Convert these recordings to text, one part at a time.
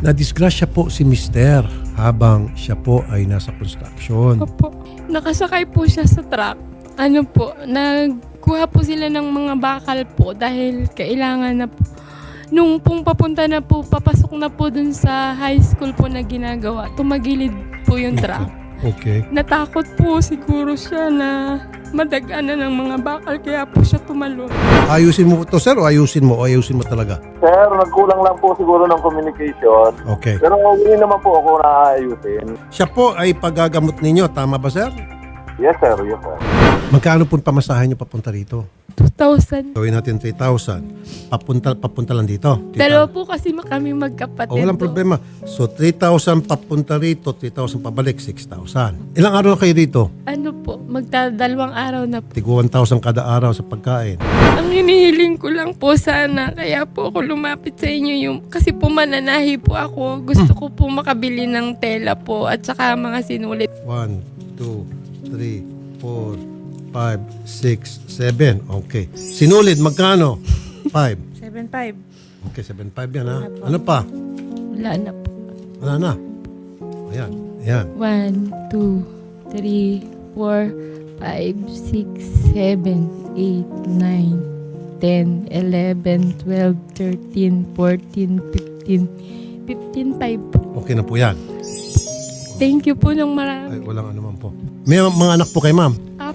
Nadisgrasya po si Mister habang siya po ay nasa construction. Opo. Nakasakay po siya sa truck. Ano po, nagkuha po sila ng mga bakal po dahil kailangan na po. Nung pong papunta na po, papasok na po dun sa high school po na ginagawa, tumagilid po yung truck. Okay. Natakot po siguro siya na madagana ng mga bakal kaya po siya tumalon. Ayusin mo to sir o ayusin mo o ayusin mo talaga? Sir, nagkulang lang po siguro ng communication. Okay. Pero hindi naman po ako naayusin. Siya po ay pagagamot ninyo. Tama ba sir? Yes, sir. Yes, sir. Magkano po pamasahe nyo papunta rito? 2,000. Gawin natin 3,000. Papunta, papunta lang dito. Dalawa po kasi kami magkapatid. O, walang po. problema. So, 3,000 papunta rito, 3,000 pabalik, 6,000. Ilang araw na kayo dito? Ano po, magdadalawang araw na po. Tigo 1,000 kada araw sa pagkain. Ang hinihiling ko lang po sana, kaya po ako lumapit sa inyo yung, kasi po mananahi po ako. Gusto ko po makabili ng tela po at saka mga sinulit. 1, 2, 3, 4, 5, 6, 7. Okay. Sinulid, magkano? 5. 7.5. Okay, 7,500 yan ha. Ano pa? Wala na po. Wala na. Ayan. Ayan. 1, 2, 3, 4, 5, 6, 7, 8, 9, 10, 11, 12, 13, 14, 15, 15, 5 po. Okay na po yan. Thank you po ng marami. Ay, walang anuman po. May mga anak po kay ma'am. Apat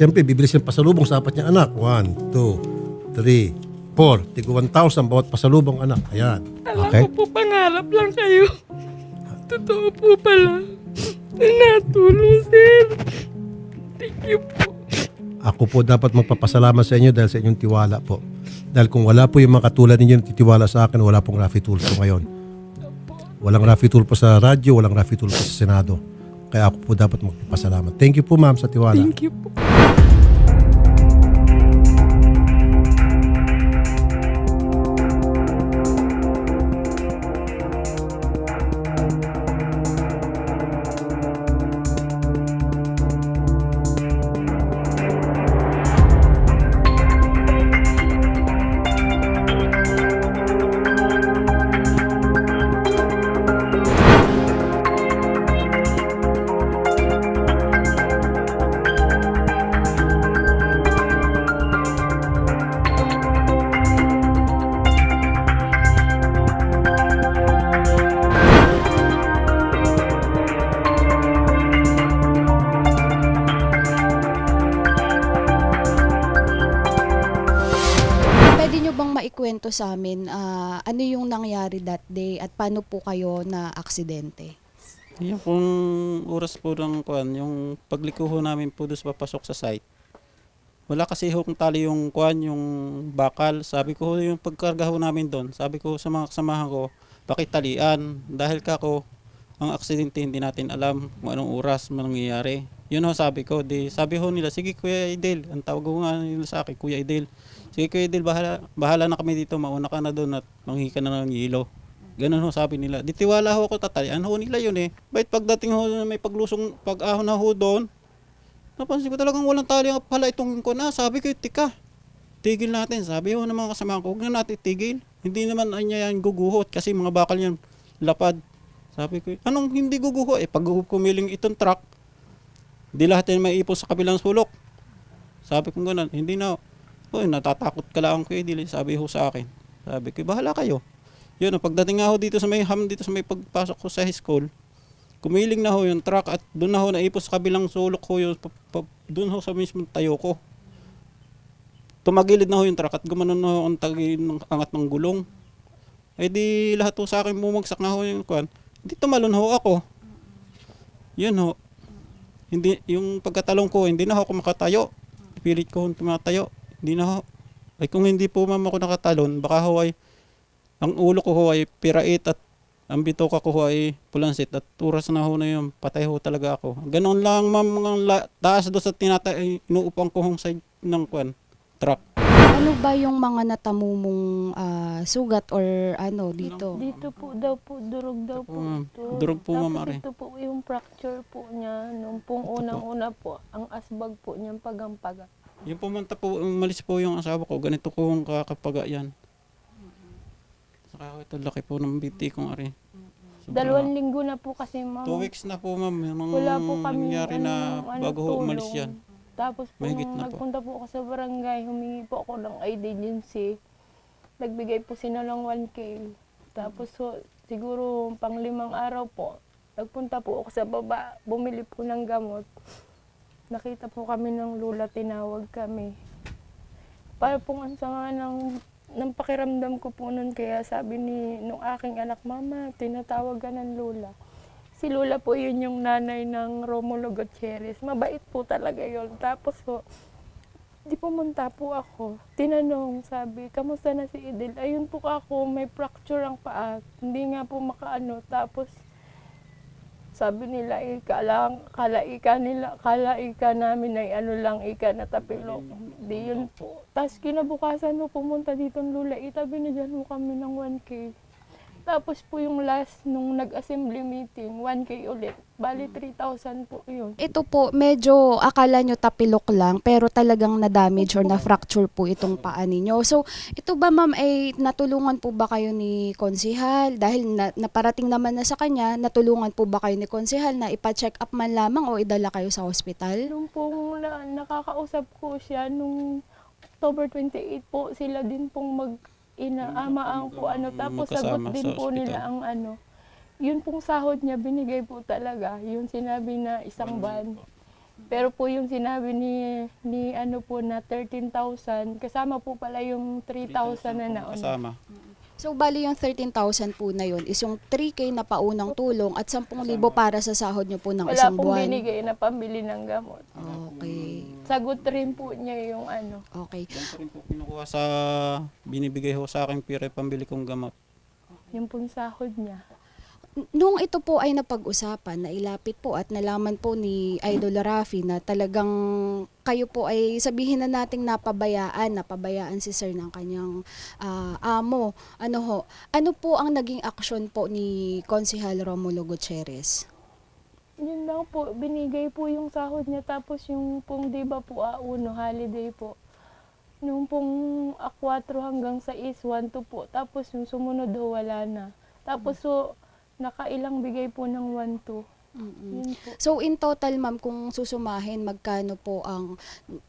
Siyempre, bibili siya ng pasalubong sa apat niyang anak. 1, 2, 3, 4. Tigo 1,000 bawat pasalubong anak. Ayan. Alam Okay? ko po pangarap lang kayo. Totoo po pala. Natulong, sir. Thank you po. Ako po dapat magpapasalamat sa inyo dahil sa inyong tiwala po. Dahil kung wala po yung mga katulad ninyo na titiwala sa akin, wala pong Rafi Tool po ngayon. Walang Rafi Tool po sa radyo, walang Rafi Tool po sa Senado. Kaya ako po dapat magpapasalamat. Thank you po ma'am sa tiwala. Thank you po. Sa amin ah, ano yung nangyari that day at paano po kayo na aksidente? Yung kung oras po ng kuan, yung pagliko namin po doon sa papasok sa site. Wala kasi ho tali yung kuan, yung bakal. Sabi ko yung pagkarga ho namin doon. Sabi ko sa mga kasamahan ko, pakitalian. Dahil ka ko, ang aksidente hindi natin alam kung anong oras mangyayari. Yun ho sabi ko. Di, sabi ho nila, sige Kuya Idel. Ang tawag ko nga nila sa akin, Kuya Idel. Sige Kuya Idel, bahala, bahala na kami dito. Mauna ka na doon at manghi ka na ng yelo. Ganun ho sabi nila. Di tiwala ho ako tatalian ho nila yun eh. Bait pagdating ho may paglusong pag-ahon na ho doon. Napansin ko talagang walang tali ang pala itong ko na. Sabi ko, tika, tigil natin. Sabi ho ng mga kasama ko, huwag na natin tigil. Hindi naman niya yan guguhot kasi mga bakal yan lapad. Sabi ko, anong hindi guguho? Eh, pag kumiling itong truck, di lahat yan maipos sa kabilang sulok. Sabi ko ganun, hindi na. Uy, natatakot ka lang ko eh. Sabi ho sa akin. Sabi ko, bahala kayo. Yun, pagdating nga ho dito sa may ham, dito sa may pagpasok ko sa high school, kumiling na ho yung truck at doon na ho naipos sa kabilang sulok ho yung, doon ho sa mismong tayo ko. Tumagilid na ho yung truck at gumanon na ho ang tagi ng angat ng gulong. Eh di lahat ho sa akin bumagsak na ho yung kwan. Di tumalon ho ako. Yun ho. Hindi, yung pagkatalong ko, hindi na ako makatayo. Pilit ko tumatayo. Hindi na ho. Ay kung hindi po ma'am ako nakatalon, baka ho ay ang ulo ko ho ay pirait at ang bitoka ko ho ay pulansit at oras na ho na yun, patay ho talaga ako. Ganon lang ma'am, mga taas doon sa tinata, ay, inuupang ko hong side ng kwan, truck. Ano ba yung mga natamumong ah, sugat or ano dito? Dito po daw po, durog daw po, ito. Durog po, Tapos ma'am, are. ito po yung fracture po niya. Nung pong unang-una po, ang asbag po niyang pagampaga. Yung pumunta po, umalis po yung asawa ko, ganito ko ang kakapaga yan. Saka ito laki po ng biti kong ari. Dalawang linggo na po kasi ma'am. Two weeks na po ma'am. Wala po kami nangyari na bago ho umalis yan. Tapos po, Mahigit nung na po. nagpunta po ako sa barangay, humingi po ako ng ID agency. Nagbigay po sila ng 1K. Tapos so, siguro pang limang araw po, nagpunta po ako sa baba, bumili po ng gamot. Nakita po kami ng lula, tinawag kami. Para po ang sama ng, ng pakiramdam ko po nun, kaya sabi ni nung aking anak, Mama, tinatawag ka ng lula. Si Lula po yun yung nanay ng Romulo Gutierrez. Mabait po talaga yon. Tapos po, di pumunta po ako. Tinanong, sabi, kamusta na si Idil? Ayun po ako, may fracture ang paa. Hindi nga po makaano. Tapos, sabi nila, ika lang, kala ika nila, kala ika namin ay ano lang, ika na tapilok. Di yun po. Tapos kinabukasan mo pumunta dito ng Lula, itabi na dyan mo kami ng 1K. Tapos po yung last nung nag-assembly meeting, 1K ulit. Bali 3,000 po yun. Ito po, medyo akala nyo tapilok lang, pero talagang na-damage or na-fracture po itong paa ninyo. So, ito ba ma'am ay natulungan po ba kayo ni konsihal? Dahil na, naparating naman na sa kanya, natulungan po ba kayo ni konsihal na ipa-check up man lamang o idala kayo sa hospital? Nung pong na, nakakausap ko siya, nung October 28 po, sila din pong mag inaama ang po ano tapos sagot Magkasama din sa po nila ospital. ang ano yun pong sahod niya binigay po talaga yung sinabi na isang ban pero po yung sinabi ni ni ano po na 13,000 kasama po pala yung 3,000 na nauna Kasama. So, bali yung 13,000 po na yun is yung 3K na paunang tulong at 10,000 para sa sahod nyo po ng wala isang pong buwan. binigay na pambili ng gamot Okay. Sagot rin po niya yung ano Okay. Yan pa rin po kinukuha sa binibigay ho sa akin pire pambili kong gamot. yung pong sahod niya Nung ito po ay napag-usapan, nailapit po at nalaman po ni Idol Rafi na talagang kayo po ay sabihin na nating napabayaan, napabayaan si sir ng kanyang ah, amo. Ano ho? Ano po ang naging aksyon po ni Konsihal Romulo Gutierrez? Yun lang po, binigay po yung sahod niya tapos yung pong di ba po A1 holiday po. Nung pong A4 hanggang sa is 1 to po. Tapos yung sumunod ho wala na. Tapos so, nakailang bigay po ng 1 to. So in total ma'am, kung susumahin, magkano po ang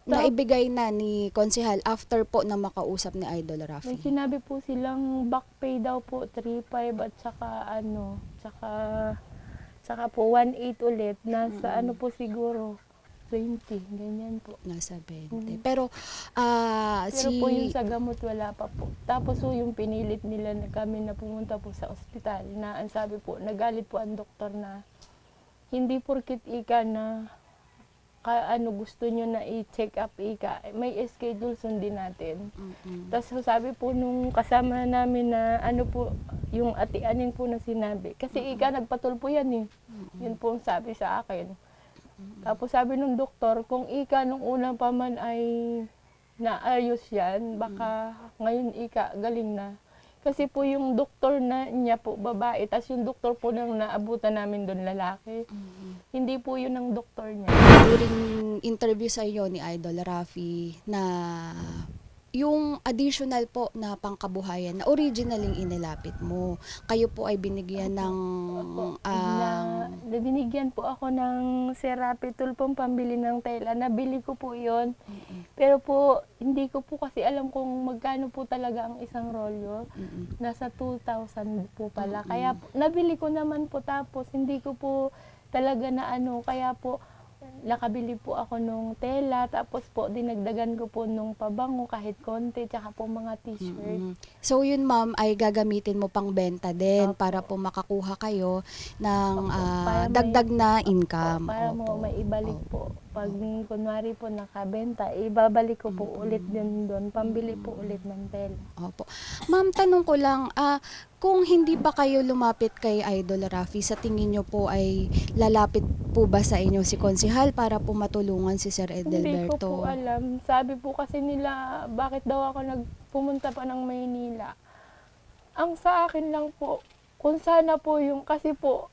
naibigay na ni Konsihal after po na makausap ni Idol May Rafi? sinabi po silang back pay daw po 3.5 at saka ano, saka saka po 1.8 ulit. Nasa ano po siguro 20, ganyan po. Nasa 20. Mhm. Pero ah Pero si po yung sa gamot wala pa po. Tapos po yung pinilit nila na kami na pumunta po sa ospital na ang sabi po, nagalit po ang doktor na hindi porkit ika na ka, ano gusto nyo na i-check up ika, may schedule sundin natin. Mm-mm. Tapos sabi po nung kasama namin na ano po, yung ati aning po na sinabi. Kasi ika nagpatulpo yan eh. Yun po ang sabi sa akin. Tapos sabi nung doktor, kung ika nung una pa man ay naayos yan, baka ngayon ika galing na. Kasi po yung doktor na niya po babae, tas yung doktor po nang naabutan namin doon lalaki. Hindi po yun ang doktor niya. during interview sa iyo ni Idol Rafi na yung additional po na pangkabuhayan na originaling inilapit mo. Kayo po ay binigyan ng na binigyan po ako ng Serapi tulpong pambili ng tela. Nabili ko po yon Pero po, hindi ko po kasi alam kung magkano po talaga ang isang rolyo. Nasa 2,000 po pala. Kaya po, nabili ko naman po tapos hindi ko po talaga na ano. Kaya po, nakabili po ako nung tela. Tapos po, dinagdagan ko po nung pabango kahit konti. Tsaka po mga t-shirt. Mm. So yun ma'am ay gagamitin mo pang benta din Opo. para po makakuha kayo ng Opo, para may- dagdag na income. para Opo. mo maibalik po. Pag kunwari po nakabenta, ibabalik ko po ulit din doon. Pambili po ulit ng tela. Opo. Ma'am, tanong ko lang, ah, kung hindi pa kayo lumapit kay Idol Rafi, sa tingin nyo po ay lalapit po ba sa inyo si Konsihal para po matulungan si Sir Hindi ko Edelberto? po alam. Sabi po kasi nila, bakit daw ako nagpumunta pa ng Maynila. Ang sa akin lang po, kung sana po yung, kasi po,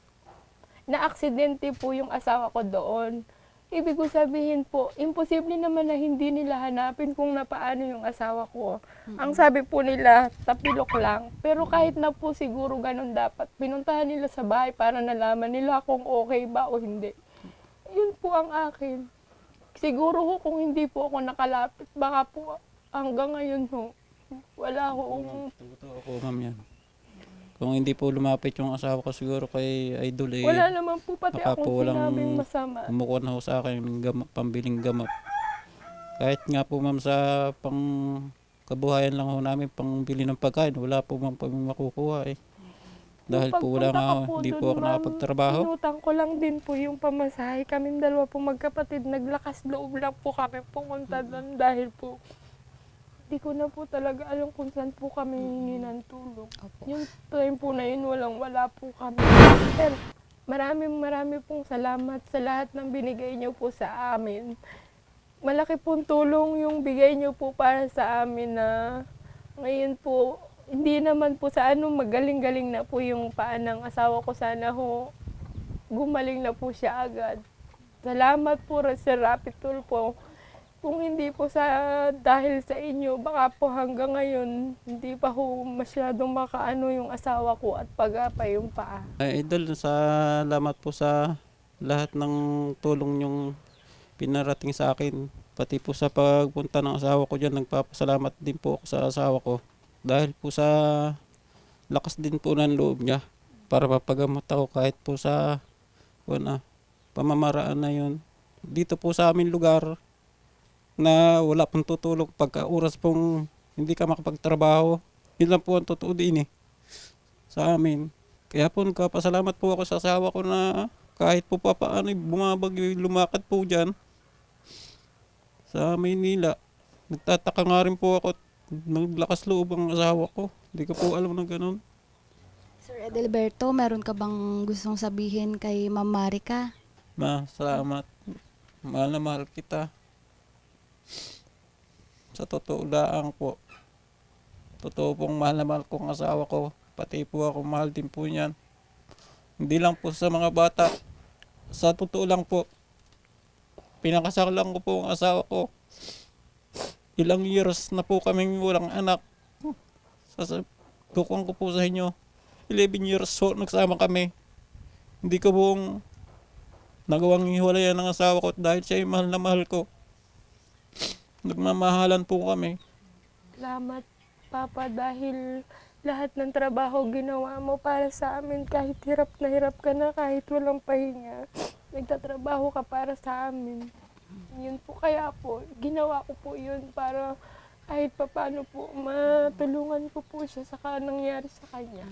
na-aksidente po yung asawa ko doon. Ibig ko sabihin po, imposible naman na hindi nila hanapin kung napaano yung asawa ko. Ang sabi po nila, tapilok lang. Pero kahit na po siguro ganun dapat, pinuntahan nila sa bahay para nalaman nila kung okay ba o hindi. Yun po ang akin. Siguro ho kung hindi po ako nakalapit, baka po hanggang ngayon ho, wala ho. Totoo po ma'am yan. Kung hindi po lumapit yung asawa ko siguro kay Idol eh, Wala naman po pati baka akong po sinabing masama. kumukuha na ho sa akin ng gam- pambiling gamot. Kahit nga po ma'am sa pang kabuhayan lang ho namin pambili ng pagkain, wala po ma'am kami makukuha eh. Dahil po wala nga, hindi po ako nakapagtrabaho. Inutang ko lang din po yung pamasahe. Kaming dalawa po magkapatid, naglakas loob lang po kami pumunta doon dahil po hindi ko na po talaga alam kung saan po kami hingi ng tulong. Opo. Yung time po na yun, walang wala po kami. Pero maraming marami pong salamat sa lahat ng binigay niyo po sa amin. Malaki pong tulong yung bigay niyo po para sa amin na ngayon po, hindi naman po sa ano, magaling-galing na po yung paa ng asawa ko. Sana ho, gumaling na po siya agad. Salamat po sa Rapid Tool po. Kung hindi po sa dahil sa inyo, baka po hanggang ngayon, hindi pa ho masyadong makaano yung asawa ko at pagapay yung paa. Ay, Idol, salamat po sa lahat ng tulong yung pinarating sa akin. Pati po sa pagpunta ng asawa ko dyan, nagpapasalamat din po ako sa asawa ko. Dahil po sa lakas din po ng loob niya para mapagamot ako kahit po sa una, pamamaraan na yun. Dito po sa aming lugar na wala pong tutulong pagka oras pong hindi ka makapagtrabaho. Yun lang po ang totoo din eh sa amin. Kaya po nagpapasalamat po ako sa asawa ko na kahit po pa paano bumabagyo lumakad po dyan sa Maynila. Nagtataka nga rin po ako naglakas loob ang asawa ko. Hindi ko po alam na ganun. Sir Edelberto, meron ka bang gustong sabihin kay Ma'am Marika? Ma, salamat. Mahal na mahal kita. Sa totoo laang po. Totoo pong mahal na mahal ko ang asawa ko. Pati po ako mahal din po niyan. Hindi lang po sa mga bata. Sa totoo lang po. Pinakasal lang ko po ang asawa ko. Ilang years na po kaming walang anak. Sa tukong ko po sa inyo. 11 years so nagsama kami. Hindi ko pong nagawang hiwalayan ng asawa ko dahil siya yung mahal na mahal ko. Nagmamahalan po kami. Salamat, Papa, dahil lahat ng trabaho ginawa mo para sa amin. Kahit hirap na hirap ka na, kahit walang pahinga. Nagtatrabaho ka para sa amin. Yun po kaya po, ginawa ko po yun para kahit papano po, matulungan ko po siya sa nangyari sa kanya.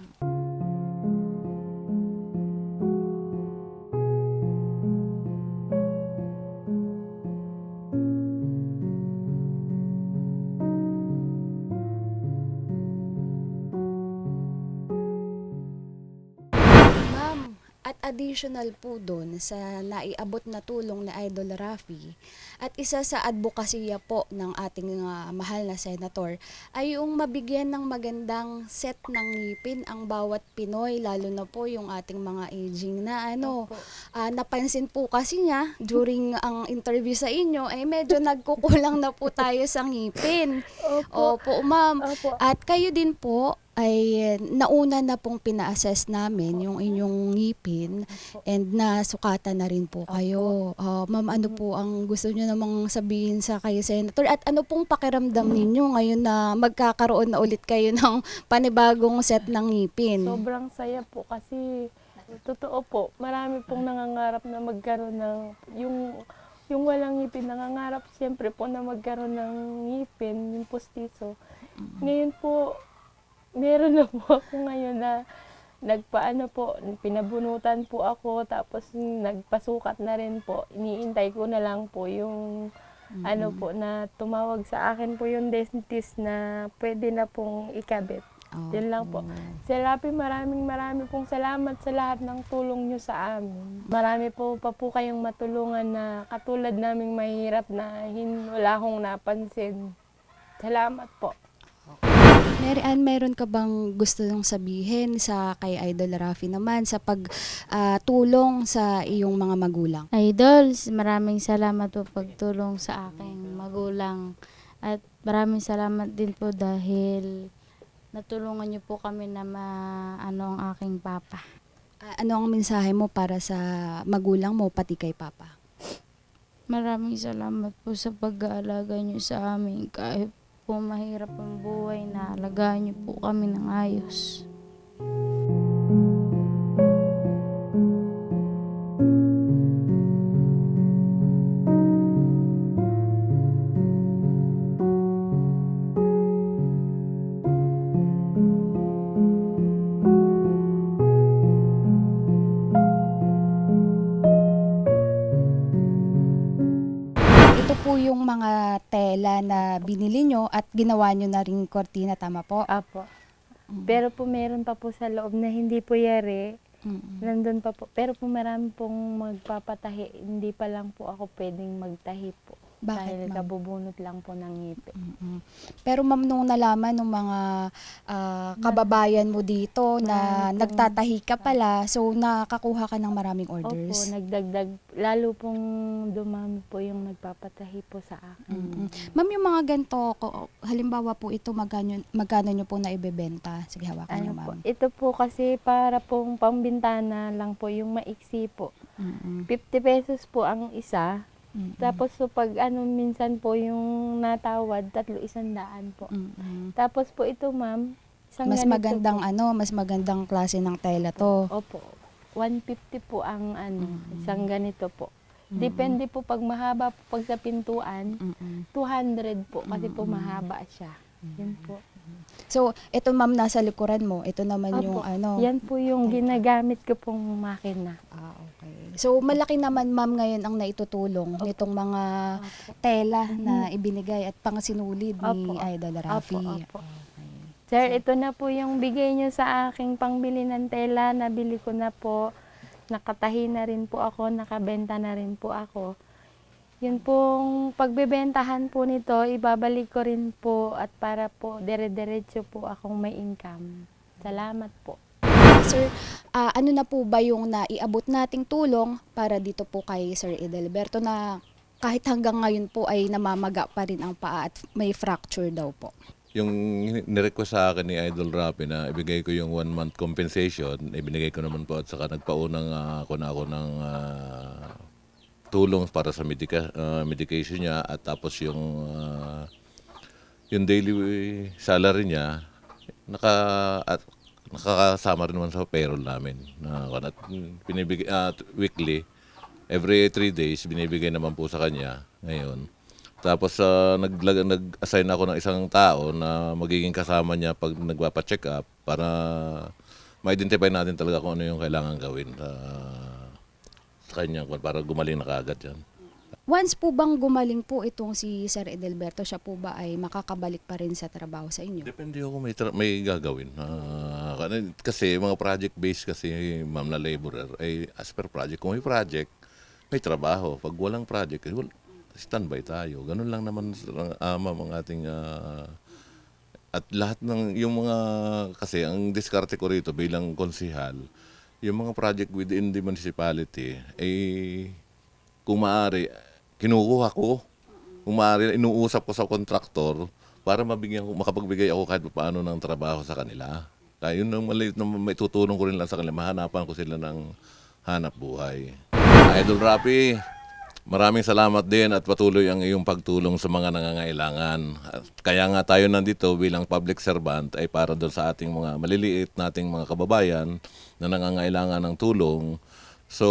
At additional po doon sa naiabot na tulong ni Idol Rafi at isa sa advokasya po ng ating ah, mahal na senator ay yung mabigyan ng magandang set ng ngipin ang bawat Pinoy lalo na po yung ating mga aging na ano ah, napansin po kasi niya during ang interview sa inyo ay medyo nagkukulang na po tayo sa ngipin. Opo. Opo, ma'am. At kayo din po ay nauna na pong pina-assess namin yung inyong ngipin and nasukatan na rin po kayo. Ah, ma'am, ano po ang gusto niyo namang sabihin sa kayo, Senator? At ano pong pakiramdam ninyo ngayon na magkakaroon na ulit kayo ng panibagong set ng ngipin? Sobrang saya po kasi totoo po, marami pong nangangarap na magkaroon ng yung yung walang ngipin nangangarap siyempre po na magkaroon ng ngipin, yung postiso. Ngayon po meron na po ako ngayon na nagpaano po, pinabunutan po ako tapos nagpasukat na rin po. Iniintay ko na lang po yung ano po na tumawag sa akin po yung dentist na pwede na pong ikabit. Yun lang po. Sir Rapi, maraming maraming pong salamat sa lahat ng tulong nyo sa amin. Marami po pa po kayong matulungan na katulad naming mahirap na hin, wala akong napansin. Salamat po. Mary Ann, meron ka bang gusto nang sabihin sa kay Idol Rafi naman sa pagtulong sa iyong mga magulang? Idol, maraming salamat po pagtulong sa aking magulang. At maraming salamat din po dahil natulungan niyo po kami na maano ang aking papa. Ah, ano ang mensahe mo para sa magulang mo pati kay Papa? Maraming salamat po sa pag-aalaga niyo sa amin. Kahit po mahirap ang buhay na alagaan niyo po kami ng ayos. Tela na binili nyo at ginawa nyo na ring kortina, tama po? Apo. Pero po meron pa po sa loob na hindi po yari. Mm-mm. Nandun pa po. Pero po marami pong magpapatahi. Hindi pa lang po ako pwedeng magtahi po. Bakit, Dahil ma'am? kabubunot lang po ng ngipin. Mm-mm. Pero ma'am, nung nalaman ng mga ah, kababayan mo dito na Marami pong- nagtatahi ka pala, so nakakuha ka ng maraming Opo, orders? nagdagdag. Lalo pong dumami po yung nagpapatahi po sa akin. Mm-mm. Ma'am, yung mga ganito, ko- halimbawa po ito, magkano, magkano nyo po na ibebenta? Sige, hawakan nyo, Ano po, ma'am. ito po kasi para pong pambintana lang po yung maiksi po. Mm-mm. 50 pesos po ang isa. Mm-mm. Tapos so pag ano minsan po yung natawad, tatlo isang daan po. Mm-mm. Tapos po ito ma'am, isang Mas magandang po. ano, mas magandang klase ng tela to. Opo. 150 po ang ano, Mm. isang ganito po. Depende po pag mahaba po pag sa pintuan, Mm-mm. 200 po kasi po mahaba siya. Yan po. So, ito ma'am nasa likuran mo. Ito naman Opo. yung ano. Yan po yung ginagamit ko pong makina. Ah, okay. So, malaki naman ma'am ngayon ang naitutulong nitong mga tela na ibinigay at pangasinulid ni Opo. Idol Rafi. Opo, opo. Sir, ito na po yung bigay nyo sa aking pangbili ng tela. Nabili ko na po. Nakatahi na rin po ako. Nakabenta na rin po ako. Yun pong pagbebentahan po nito, ibabalik ko rin po at para po dire-diretso po akong may income. Salamat po. Sir, ah, ano na po ba yung naiabot nating tulong para dito po kay Sir Edelberto na kahit hanggang ngayon po ay namamaga pa rin ang paa at may fracture daw po? Yung nirequest sa akin ni Idol Rapi na ibigay ko yung one month compensation, ibinigay ko naman po at saka nagpaunang uh, ako na ako ng ah, tulong para sa medica, ah, medication niya at tapos yung ah, yung daily salary niya naka at nakakasama rin naman sa payroll namin na at binibigay ah, weekly. Every three days binibigay naman po sa kanya ngayon. Tapos uh, naglag nag-assign ako ng isang tao na magiging kasama niya pag nagpapa-check up para ma-identify natin talaga kung ano yung kailangan gawin sa, sa kanya para gumaling na kaagad yan. Once po bang gumaling po itong si Sir Edelberto, siya po ba ay makakabalik pa rin sa trabaho sa inyo? Depende ako may, tra- may gagawin. Kan- kasi mga project-based kasi ma'am na laborer ay as per project. Kung may project, may trabaho. Pag walang project, eh, wal- standby tayo. Ganun lang naman uh, ma'am ang ating ah, at lahat ng yung mga kasi ang diskarte ko rito bilang konsihal, yung mga project within the municipality ay kung maaari kinukuha ko. Kung maaari inuusap ko sa kontraktor para mabigyan ko makapagbigay ako kahit paano ng trabaho sa kanila. Kaya yun ang maliit na may tutulong ko rin lang sa kanila. Mahanapan ko sila ng hanap buhay. Idol Rapi, Maraming salamat din at patuloy ang iyong pagtulong sa mga nangangailangan. Kaya nga tayo nandito bilang public servant ay para doon sa ating mga maliliit nating mga kababayan na nangangailangan ng tulong. So,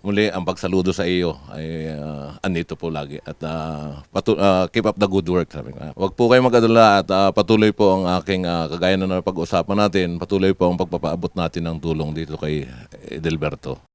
muli ang pagsaludo sa iyo ay ah, andito po lagi at ah, patu- ah, keep up the good work sabi nga. Huwag po kayong mag-alala at ah, patuloy po ang aking ah, kagaya na pag-usapan natin, patuloy po ang pagpapaabot natin ng tulong dito kay Edelberto.